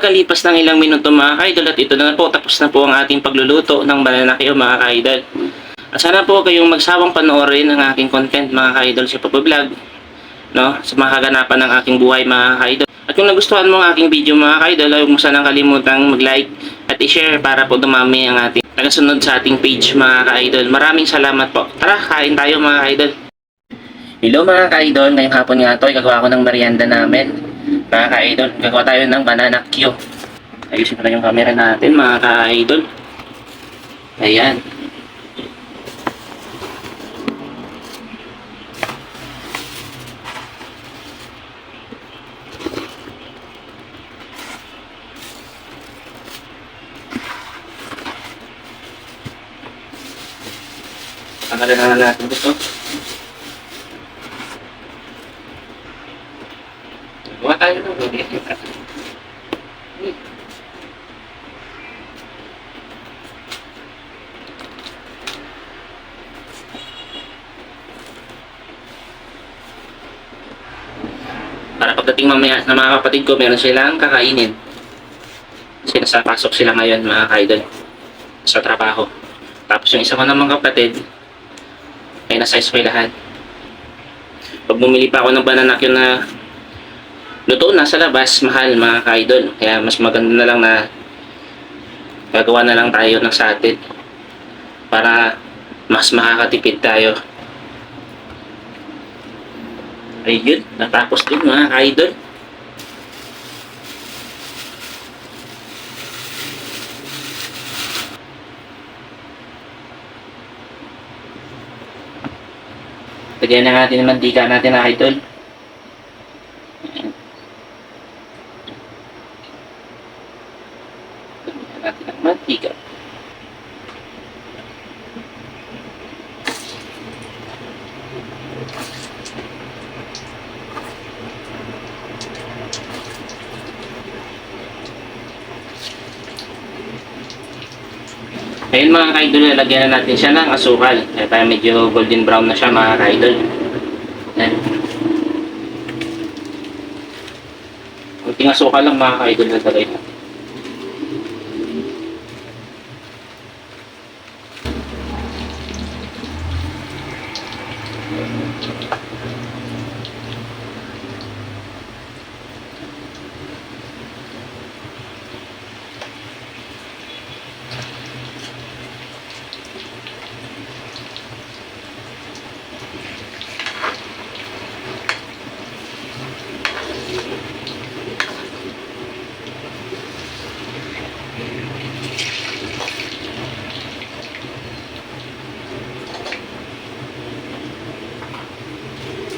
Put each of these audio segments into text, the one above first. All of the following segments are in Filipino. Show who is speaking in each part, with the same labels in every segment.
Speaker 1: pagkalipas ng ilang minuto mga kaidol at ito na po tapos na po ang ating pagluluto ng bananakyo mga kaidol. At sana po kayong magsawang panoorin ang aking content mga kaidol sa Papa-vlog no? sa mga kaganapan ng aking buhay mga kaidol. At kung nagustuhan mo ang aking video mga kaidol, huwag mo sanang kalimutang mag-like at i-share para po dumami ang ating tagasunod sa ating page mga kaidol. Maraming salamat po. Tara, kain tayo mga kaidol. Hello mga ka-idol, ngayong hapon nga ito, gagawa ko ng merienda namin. Mga ka-idol, gagawa tayo ng banana Q. Ayusin ko lang yung camera natin mga ka-idol. Ayan. Tanggalin na natin ito. Gawa tayo ng video. Para pagdating mamaya ng mga kapatid ko, meron silang kakainin. Kasi nasa pasok sila ngayon, mga kaidol. Sa trabaho. Tapos yung isa ko namang kapatid, ay nasa eskwelahan. Pag bumili pa ako ng banana Q na luto na sa labas, mahal mga ka-idol. Kaya mas maganda na lang na gagawa na lang tayo ng sa atin para mas makakatipid tayo. Ayun, natapos din mga ka-idol. Lagyan na natin ng mantika natin na idol. Lagyan natin ng mantika. Ayun mga ka-idol, lalagyan na natin siya ng asukal. Kaya tayo medyo golden brown na siya mga ka-idol. Ayan. Kunting asukal lang mga ka-idol na tagay natin.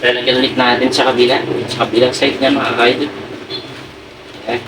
Speaker 1: Lalagyan ulit natin sa kabila. Sa kabilang side niya mga ka-idol. Ayan.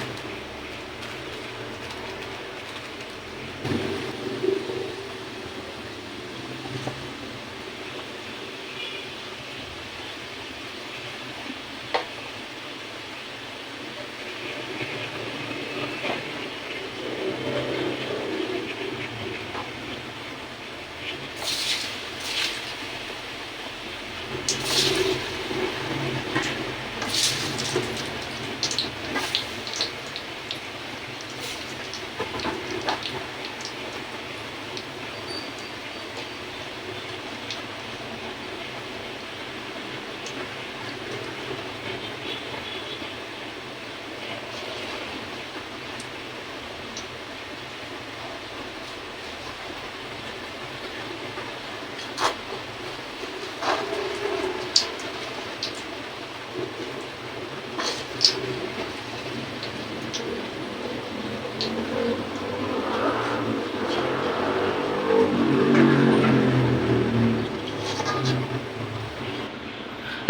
Speaker 1: At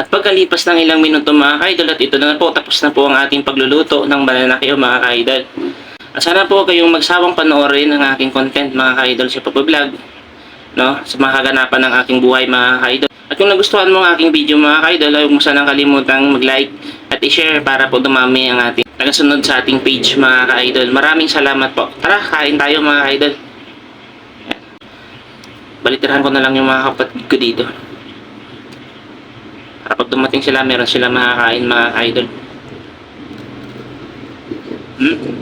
Speaker 1: pagkalipas ng ilang minuto mga ka-idol at ito na po tapos na po ang ating pagluluto ng banana Q mga ka-idol. At sana po kayong magsawang panoorin ang aking content mga ka-idol sa Papa-vlog no? sa mga kaganapan ng aking buhay mga ka-idol. At kung nagustuhan mo ang aking video mga ka-idol, huwag mo sanang kalimutang mag-like at i-share para po dumami ang ating tagasunod sa ating page mga ka-idol. Maraming salamat po. Tara, kain tayo mga ka-idol. Balitirahan ko na lang yung mga kapatid ko dito. Para pag dumating sila, meron sila makakain mga idol. Hmm?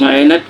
Speaker 1: Mainit.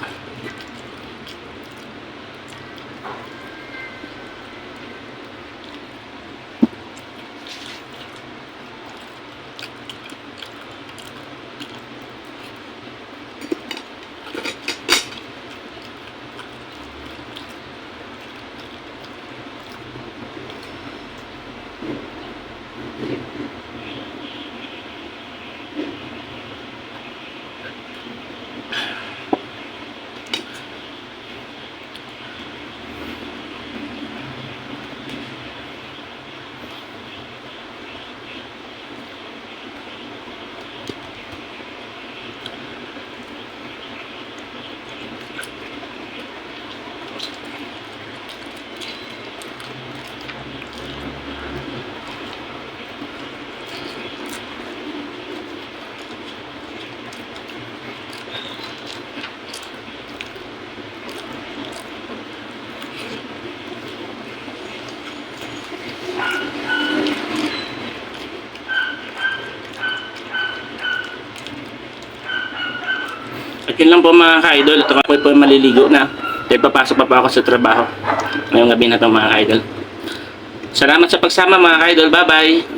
Speaker 1: At yun lang po mga ka-idol. Ito po po maliligo na. Dahil papasok pa po ako sa trabaho. Ngayong gabi na to mga ka-idol. Salamat sa pagsama mga ka-idol. Bye-bye.